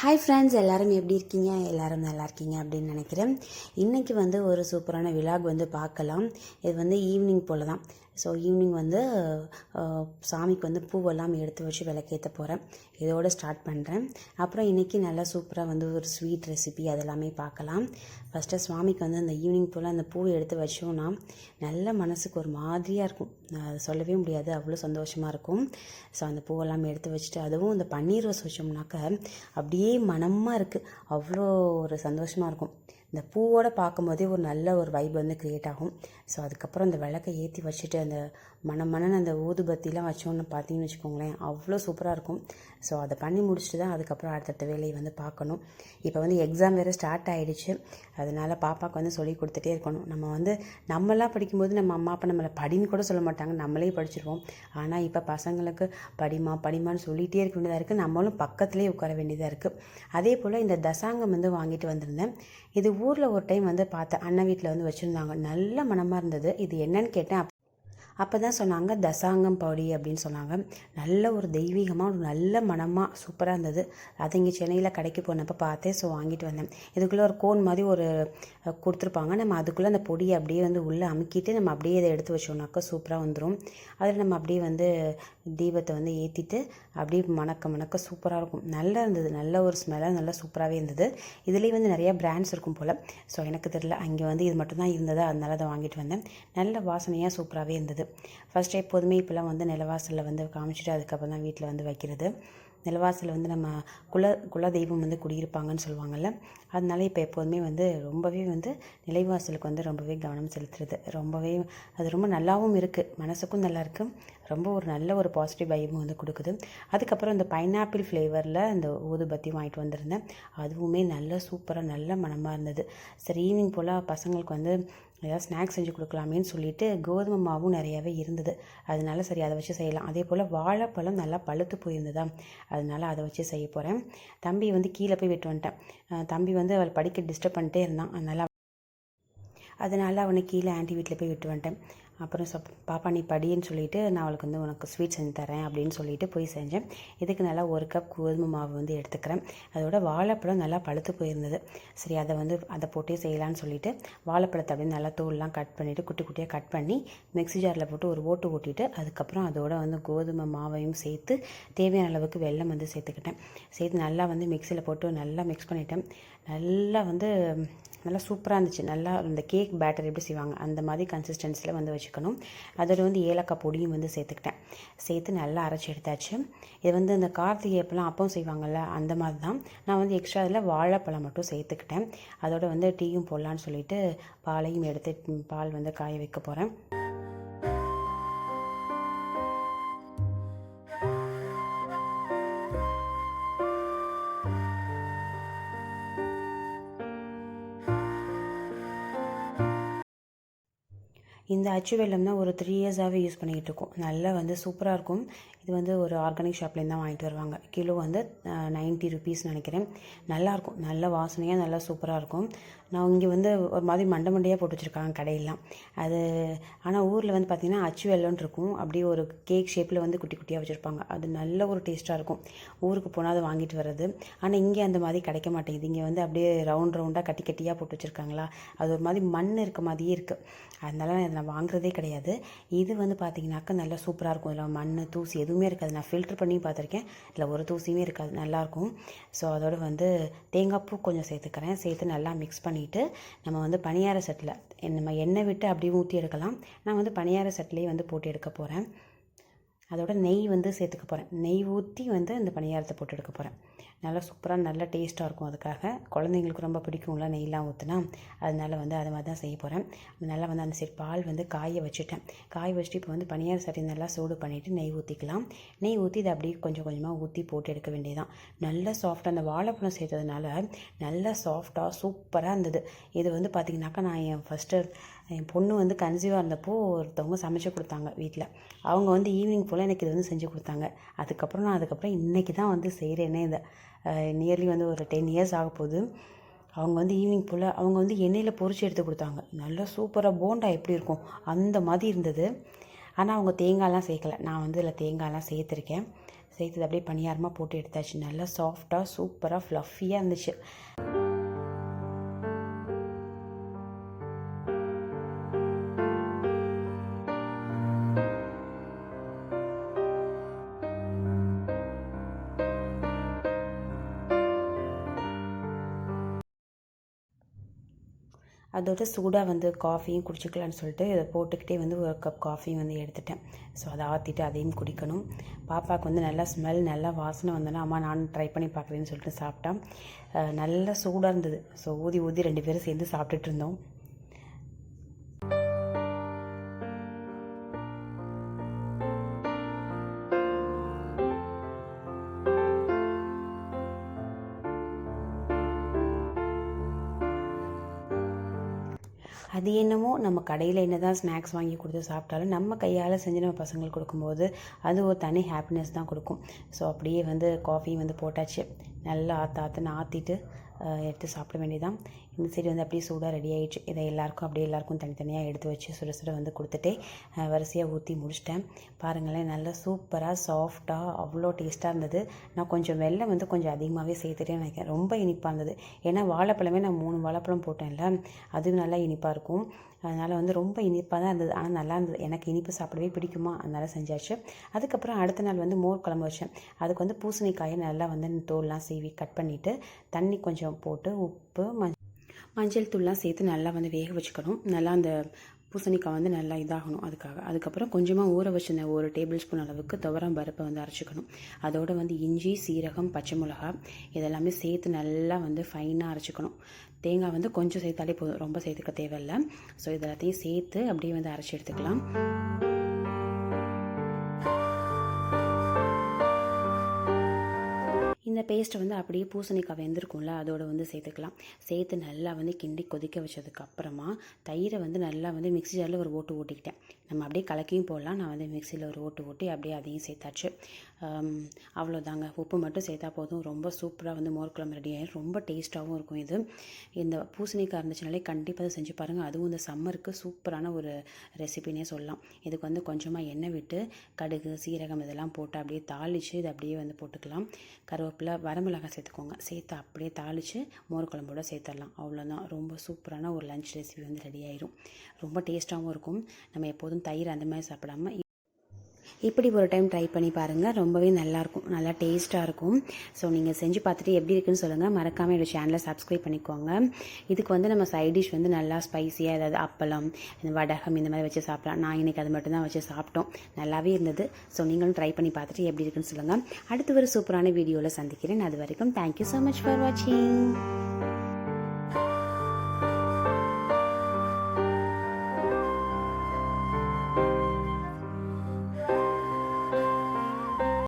Hi friends எல்லாரும் எப்படி இருக்கீங்க? எல்லோரும் நல்லா இருக்கீங்க அப்படின்னு நினைக்கிறேன். இன்றைக்கி வந்து ஒரு சூப்பரான விழாக் வந்து பார்க்கலாம். இது வந்து ஈவினிங் போல் தான் ஸோ ஈவினிங் வந்து சாமிக்கு வந்து பூவெல்லாம் எடுத்து வச்சு விளக்கேற்ற போகிறேன் இதோடு ஸ்டார்ட் பண்ணுறேன் அப்புறம் இன்றைக்கி நல்லா சூப்பராக வந்து ஒரு ஸ்வீட் ரெசிபி அதெல்லாமே பார்க்கலாம். ஃபஸ்ட்டு சுவாமிக்கு வந்து அந்த ஈவினிங் போல் அந்த பூவை எடுத்து வச்சோன்னா நல்ல மனசுக்கு ஒரு மாதிரியாக இருக்கும். அதை சொல்லவே முடியாது. அவ்வளோ சந்தோஷமாக இருக்கும். ஸோ அந்த பூவெல்லாம் எடுத்து வச்சுட்டு அதுவும் இந்த பன்னீர் ரோஸ் வச்சோம்னாக்க அப்படியே மனமாக இருக்குது அவ்வளோ ஒரு சந்தோஷமாக இருக்கும். இந்த பூவோடு பார்க்கும்போதே ஒரு நல்ல ஒரு வைப் வந்து க்ரியேட் ஆகும். ஸோ அதுக்கப்புறம் அந்த விளக்கை ஏற்றி வச்சுட்டு அந்த மனம் மனன்னு அந்த ஊதுபத்திலாம் வச்சோன்னு பார்த்தீங்கன்னு வச்சுக்கோங்களேன் அவ்வளோ சூப்பராக இருக்கும். ஸோ அதை பண்ணி முடிச்சுட்டு தான் அதுக்கப்புறம் அடுத்தடுத்த வேலையை வந்து பார்க்கணும். இப்போ வந்து எக்ஸாம் வேறு ஸ்டார்ட் ஆகிடுச்சு அதனால் பாப்பாவுக்கு வந்து சொல்லி கொடுத்துட்டே இருக்கணும். நம்ம வந்து நம்மளாம் படிக்கும்போது நம்ம அம்மா அப்பா நம்மளை படின்னு கூட சொல்ல மாட்டாங்க. நம்மளே படிச்சிருவோம். ஆனால் இப்போ பசங்களுக்கு படிமா படிமான்னு சொல்லிகிட்டே இருக்க வேண்டியதாக இருக்குது நம்மளும் பக்கத்துலேயே உட்கார வேண்டியதாக இருக்குது அதே போல் இந்த தசாங்கம் வந்து வாங்கிட்டு வந்திருந்தேன். இது ஊரில் ஒரு டைம் வந்து பார்த்தேன். அண்ணன் வீட்டில் வந்து வச்சுருந்தாங்க. நல்ல மனமாக இருந்தது. இது என்னன்னு கேட்டேன். அப்போ தான் சொன்னாங்க தசாங்கம் பவுடி அப்படின்னு சொன்னாங்க. நல்ல ஒரு தெய்வீகமாக ஒரு நல்ல மனமாக சூப்பராக இருந்தது. அது இங்கே சென்னையில் கடைக்கு போனப்போ பார்த்தேன் ஸோ வாங்கிட்டு வந்தேன். இதுக்குள்ளே ஒரு கோன் மாதிரி ஒரு கொடுத்துருப்பாங்க. நம்ம அதுக்குள்ளே அந்த பொடியை அப்படியே வந்து உள்ளே அமுக்கிட்டு நம்ம அப்படியே இதை எடுத்து வச்சோம்னாக்கா சூப்பராக வந்துடும் அதில் நம்ம அப்படியே வந்து தீபத்தை வந்து ஏற்றிட்டு அப்படியே மணக்க மணக்க சூப்பராக இருக்கும். நல்லா இருந்தது. நல்ல ஒரு ஸ்மெல்லாக நல்லா சூப்பராகவே இருந்தது. இதுலேயும் வந்து நிறையா பிராண்ட்ஸ் இருக்கும் போல். ஸோ எனக்கு தெரியல அங்கே வந்து இது மட்டும்தான் இருந்தது? அதனால அதை வாங்கிட்டு வந்தேன். நல்ல வாசனையாக சூப்பராகவே இருந்தது. ஃபஸ்ட்டு எப்போதுமே இப்போலாம் வந்து நிலவாசலில் வந்து காமிச்சிட்டு அதுக்கப்புறம் தான் வீட்டில் வந்து வைக்கிறது. நிலவாசலில் வந்து நம்ம குல குல தெய்வம் வந்து குடியிருப்பாங்கன்னு சொல்லுவாங்கள்ல அதனால இப்போ எப்போதுமே வந்து ரொம்பவே வந்து நிலைவாசலுக்கு வந்து ரொம்பவே கவனம் செலுத்துறது. ரொம்பவே அது ரொம்ப நல்லாவும் இருக்குது மனசுக்கும் நல்லா இருக்குது ரொம்ப ஒரு நல்ல ஒரு பாசிட்டிவ் வைபும் வந்து கொடுக்குது. அதுக்கப்புறம் இந்த பைனாப்பிள் ஃப்ளேவரில் இந்த ஊதுபத்தி வாங்கிட்டு வந்திருந்தேன். அதுவுமே நல்ல சூப்பராக நல்ல மனமாக இருந்தது. சரி ஈவினிங் போல் பசங்களுக்கு வந்து ஏதாவது ஸ்நாக்ஸ் செஞ்சு கொடுக்கலாமேன்னு சொல்லிட்டு கோதுமை மாவும் நிறையாவே இருந்தது. அதனால சரி அதை வச்சு செய்யலாம். அதே போல் வாழைப்பழம் நல்லா பழுத்து போயிருந்ததா? அதனால அதை வச்சு செய்ய போகிறேன் தம்பி வந்து கீழே போய் விட்டு வந்துட்டேன். தம்பி வந்து அவள் படிக்க டிஸ்டர்ப் பண்ணிட்டே இருந்தான். அதனால் அதனால் அவனை கீழே ஆண்டி வீட்டில் போய் விட்டு வந்துட்டேன். அப்புறம் சப் பாப்பா நீ படின்னு சொல்லிவிட்டு நான் அவளுக்கு வந்து உனக்கு ஸ்வீட் செஞ்சு தரேன் அப்படின்னு சொல்லிட்டு போய் செஞ்சேன். இதுக்கு நல்லா ஒரு கப் கோதுமை மாவு வந்து எடுத்துக்கிறேன். அதோட வாழைப்பழம் நல்லா பழுத்து போயிருந்தது. சரி அதை வந்து அதை போட்டே செய்யலான்னு சொல்லிவிட்டு வாழைப்பழத்தை அப்படியே நல்லா தோல்லாம் கட் பண்ணிவிட்டு குட்டி குட்டியாக கட் பண்ணி மிக்ஸி ஜாரில் போட்டு ஒரு ஓட்டு ஓட்டிட்டு அதுக்கப்புறம் அதோட வந்து கோதுமை மாவையும் சேர்த்து தேவையான அளவுக்கு வெல்லம் வந்து சேர்த்துக்கிட்டேன். சேர்த்து நல்லா வந்து மிக்சியில் போட்டு நல்லா மிக்ஸ் பண்ணிட்டேன். நல்லா வந்து நல்லா சூப்பராக இருந்துச்சு. நல்லா இந்த கேக் பேட்டர் எப்படி செய்வாங்க அந்த மாதிரி கன்சிஸ்டன்சியில் வந்து வச்சு வச்சுக்கணும். அதோட வந்து ஏலக்காய் பொடியும் வந்து சேர்த்துக்கிட்டேன். சேர்த்து நல்லா அரைச்சி எடுத்தாச்சு. இது வந்து இந்த கார்த்திகை அப்பெல்லாம் அப்பவும் செய்வாங்கள்ல அந்த மாதிரி தான் நான் வந்து எக்ஸ்ட்ரா அதில் வாழைப்பழம் மட்டும் சேர்த்துக்கிட்டேன். அதோட வந்து டீயும் போடலான்னு சொல்லிட்டு பாலையும் எடுத்து பால் வந்து காய வைக்க போகிறேன் இந்த அச்சு வெல்லம் தான் ஒரு த்ரீ இயர்ஸாகவே யூஸ் பண்ணிக்கிட்டு இருக்கோம். நல்லா வந்து சூப்பராக இருக்கும். இது வந்து ஒரு ஆர்கானிக் ஷாப்லேருந்து தான் வாங்கிட்டு வருவாங்க. கிலோ வந்து நைன்ட்டி ருபீஸ் நினைக்கிறேன். நல்லாயிருக்கும் நல்ல வாசனையாக நல்லா சூப்பராக இருக்கும். நான் இங்கே வந்து ஒரு மாதிரி மண்டை மண்டையாக போட்டு வச்சுருக்காங்க கடையெல்லாம். அது ஆனால் ஊரில் வந்து பார்த்திங்கன்னா அச்சு வெல்லம்னு இருக்கும். அப்படியே ஒரு கேக் ஷேப்பில் வந்து குட்டி குட்டியாக வச்சுருப்பாங்க. அது நல்ல ஒரு டேஸ்ட்டாக இருக்கும். ஊருக்கு போனால் அதை வாங்கிட்டு வர்றது. ஆனால் இங்கே அந்த மாதிரி கிடைக்க மாட்டேங்குது. இங்கே வந்து அப்படியே ரவுண்ட் ரவுண்டாக கட்டி கட்டியாக போட்டு வச்சுருக்காங்களா? அது ஒரு மாதிரி மண் இருக்க மாதிரியே இருக்குது அதனால நான் நான் வாங்குறதே கிடையாது. இது வந்து பார்த்தீங்கன்னாக்கா நல்லா சூப்பராக இருக்கும். இதில் மண் தூசி எதுவும் இருக்காது. நான் ஃபில்டர் பண்ணி பார்த்துருக்கேன். இதில் ஒரு தூசியுமே இருக்காது. நல்லாயிருக்கும் ஸோ அதோட வந்து தேங்காய் பூ கொஞ்சம் சேர்த்துக்கிறேன். சேர்த்து நல்லா மிக்ஸ் பண்ணிவிட்டு நம்ம வந்து பணியார சட்டில் நம்ம எண்ணெய் விட்டு அப்படியே ஊற்றி எடுக்கலாம். நான் வந்து பணியார செட்லேயே வந்து போட்டு எடுக்க போகிறேன் அதோட நெய் வந்து சேர்த்துக்க போகிறேன் நெய் ஊற்றி வந்து இந்த பணியாரத்தை போட்டு எடுக்க போகிறேன் நல்லா சூப்பராக நல்லா டேஸ்ட்டாக இருக்கும் அதுக்காக. குழந்தைங்களுக்கு ரொம்ப பிடிக்கும்ல நெய்லாம் ஊற்றுனா அதனால் வந்து அது மாதிரி தான் செய்ய போகிறேன் நல்லா வந்து அந்த சைட் பால் வந்து காய வச்சுட்டேன். காய வச்சுட்டு இப்போ வந்து பனியார் சட்டி நல்லா சூடு பண்ணிவிட்டு நெய் ஊற்றிக்கலாம் நெய் ஊற்றி இதை அப்படியே கொஞ்சம் கொஞ்சமாக ஊற்றி போட்டு எடுக்க வேண்டியதான் நல்லா சாஃப்டாக அந்த வாழைப்பழம் சேர்த்ததுனால நல்லா சாஃப்டாக சூப்பராக இருந்தது. இது வந்து பார்த்திங்கனாக்கா நான் என் ஃபஸ்ட்டு என் பொண்ணு வந்து கன்சீவாக இருந்தப்போ ஒருத்தவங்க சமைச்சு கொடுத்தாங்க வீட்டில் அவங்க வந்து ஈவினிங் போல் எனக்கு இது வந்து செஞ்சு கொடுத்தாங்க. அதுக்கப்புறம் நான் அதுக்கப்புறம் இன்றைக்கி தான் வந்து செய்கிறேனே இதை. நியர்லி வந்து ஒரு டென் இயர்ஸ் ஆக போகுது. அவங்க வந்து ஈவினிங் போல் அவங்க வந்து எண்ணெயில் பொறிச்சு எடுத்து கொடுத்தாங்க. நல்லா சூப்பராக போண்டா எப்படி இருக்கும்? அந்த மாதிரி இருந்தது. ஆனால் அவங்க தேங்காய்லாம் சேர்க்கல. நான் வந்து இதில் தேங்காய்லாம் சேர்த்துருக்கேன். சேர்த்து அப்படியே பணியாரமாக போட்டு எடுத்தாச்சு. நல்லா சாஃப்டாக சூப்பராக ஃப்ளஃபியாக இருந்துச்சு. அதோட சூடாக வந்து காஃபியும் குடிச்சிக்கலான்னு சொல்லிட்டு இதை போட்டுக்கிட்டே வந்து ஒரு கப் காஃபியும் வந்து எடுத்துட்டேன். ஸோ அதை ஆற்றிட்டு அதையும் குடிக்கணும். பாப்பாவுக்கு வந்து நல்லா ஸ்மெல் நல்லா வாசனை வந்தோன்னா அம்மா நானும் ட்ரை பண்ணி பார்க்குறேன்னு சொல்லிட்டு சாப்பிட்டான். நல்லா சூடாக இருந்தது. ஸோ ஊதி ஊதி ரெண்டு பேரும் சேர்ந்து சாப்பிட்டுட்டு இருந்தோம். அது என்னமோ நம்ம கடையில் என்ன தான் ஸ்நாக்ஸ் வாங்கி கொடுத்து சாப்பிட்டாலும் நம்ம கையால் செஞ்சு நம்ம பசங்களுக்கு கொடுக்கும்போது அது ஒரு தனி ஹாப்பினஸ் தான் கொடுக்கும். ஸோ அப்படியே வந்து காஃபி வந்து போட்டாச்சு. நல்லா ஆற்று ஆற்றுன்னு ஆற்றிட்டு எடுத்து சாப்பிட வேண்டியதான் இந்த சைடு வந்து அப்படியே சூடாக ரெடி ஆகிடுச்சு இதை எல்லாருக்கும் அப்படியே எல்லாருக்கும் தனித்தனியாக எடுத்து வச்சு சுட சுட வந்து கொடுத்துட்டே வரிசையாக ஊற்றி முடிச்சிட்டேன். பாருங்களேன் நல்லா சூப்பராக சாஃப்டாக அவ்வளோ டேஸ்ட்டாக இருந்தது. நான் கொஞ்சம் வெள்ளம் வந்து கொஞ்சம் அதிகமாகவே சேர்த்துட்டே நினைக்கிறேன். ரொம்ப இனிப்பாக இருந்தது. ஏன்னா வாழைப்பழமே நான் மூணு வாழைப்பழம் போட்டேன்ல அதுவும் நல்லா இனிப்பாக இருக்கும். அதனால் வந்து ரொம்ப இனிப்பாக தான் இருந்தது. ஆனால் நல்லா இருந்தது. எனக்கு இனிப்பு சாப்பிடவே பிடிக்குமா? அதனால் செஞ்சாச்சு. அதுக்கப்புறம் அடுத்த நாள் வந்து மோர் குழம்பு வச்சேன். அதுக்கு வந்து பூசணிக்காயை நல்லா வந்து தோல்லாம் சீவி கட் பண்ணிவிட்டு தண்ணி கொஞ்சம் போட்டு உப்பு மஞ்சள் மஞ்சள் தூள்லாம் சேர்த்து நல்லா வந்து வேக வச்சுக்கணும். நல்லா அந்த பூசணிக்காய் வந்து நல்லா இதாகணும் அதுக்காக. அதுக்கப்புறம் கொஞ்சமாக ஊற வச்சிருந்த ஒரு டேபிள் ஸ்பூன் அளவுக்கு துவரம் பருப்பை வந்து அரைச்சிக்கணும். அதோட வந்து இஞ்சி சீரகம் பச்சை மிளகா இதெல்லாமே சேர்த்து நல்லா வந்து ஃபைனாக அரைச்சிக்கணும். தேங்காய் வந்து கொஞ்சம் சேர்த்தாலே போதும். ரொம்ப சேர்த்துக்க தேவையில்லை. ஸோ இது எல்லாத்தையும் சேர்த்து அப்படியே வந்து அரைச்சி எடுத்துக்கலாம். பேஸ்ட்டை வந்து அப்படியே பூசணிக்காய் வெந்திருக்கும்ல அதோட வந்து சேர்த்துக்கலாம். சேர்த்து நல்லா வந்து கிண்டி கொதிக்க வச்சதுக்கப்புறமா தயிரை வந்து நல்லா வந்து மிக்ஸி ஜாரில் ஒரு ஓட்டு ஓட்டிக்கிட்டேன். நம்ம அப்படியே கலக்கியும் போடலாம். நான் வந்து மிக்சியில் ஒரு ஓட்டு ஓட்டி அப்படியே அதையும் சேர்த்தாச்சு. அவ்வளோதாங்க. உப்பு மட்டும் சேர்த்தா போதும். ரொம்ப சூப்பராக வந்து மோர் குழம்பு ரெடி ஆகிடும் ரொம்ப டேஸ்ட்டாகவும் இருக்கும் இது. இந்த பூசணிக்காய் இருந்துச்சுனாலே கண்டிப்பாக அதை செஞ்சு பாருங்கள் அதுவும் இந்த சம்மருக்கு சூப்பரான ஒரு ரெசிபினே சொல்லலாம். இதுக்கு வந்து கொஞ்சமாக எண்ணெய் விட்டு கடுகு சீரகம் இதெல்லாம் போட்டு அப்படியே தாளித்து இது அப்படியே வந்து போட்டுக்கலாம். கருவேப்பிலை வரமிளகாய் சேர்த்துக்கோங்க. சேர்த்து அப்படியே தாளித்து மோர் குழம்போட சேர்த்துடலாம். அவ்வளோதான். ரொம்ப சூப்பரான ஒரு லஞ்ச் ரெசிபி வந்து ரெடி ஆயிரும். ரொம்ப டேஸ்ட்டாகவும் இருக்கும். நம்ம எப்போதும் தயிர் அந்த மாதிரி சாப்பிடாம இப்படி ஒரு டைம் ட்ரை பண்ணி பாருங்கள் ரொம்பவே நல்லாயிருக்கும் நல்லா டேஸ்ட்டாக இருக்கும். ஸோ நீங்கள் செஞ்சு பார்த்துட்டு எப்படி இருக்குன்னு சொல்லுங்கள் மறக்காமல் என்னோட சேனலை சப்ஸ்கிரைப் பண்ணிக்கோங்க. இதுக்கு வந்து நம்ம சைட் டிஷ் வந்து நல்லா ஸ்பைசியாக ஏதாவது அப்பளம் இந்த வடகம் இந்த மாதிரி வச்சு சாப்பிடலாம். நான் இன்றைக்கி அது மட்டும்தான் வச்சு சாப்பிட்டோம். நல்லாவே இருந்தது. ஸோ நீங்களும் ட்ரை பண்ணி பார்த்துட்டு எப்படி இருக்குன்னு சொல்லுங்கள் அடுத்து ஒரு சூப்பரான வீடியோவில் சந்திக்கிறேன். அது வரைக்கும் தேங்க்யூ ஸோ மச் ஃபார் வாட்சிங்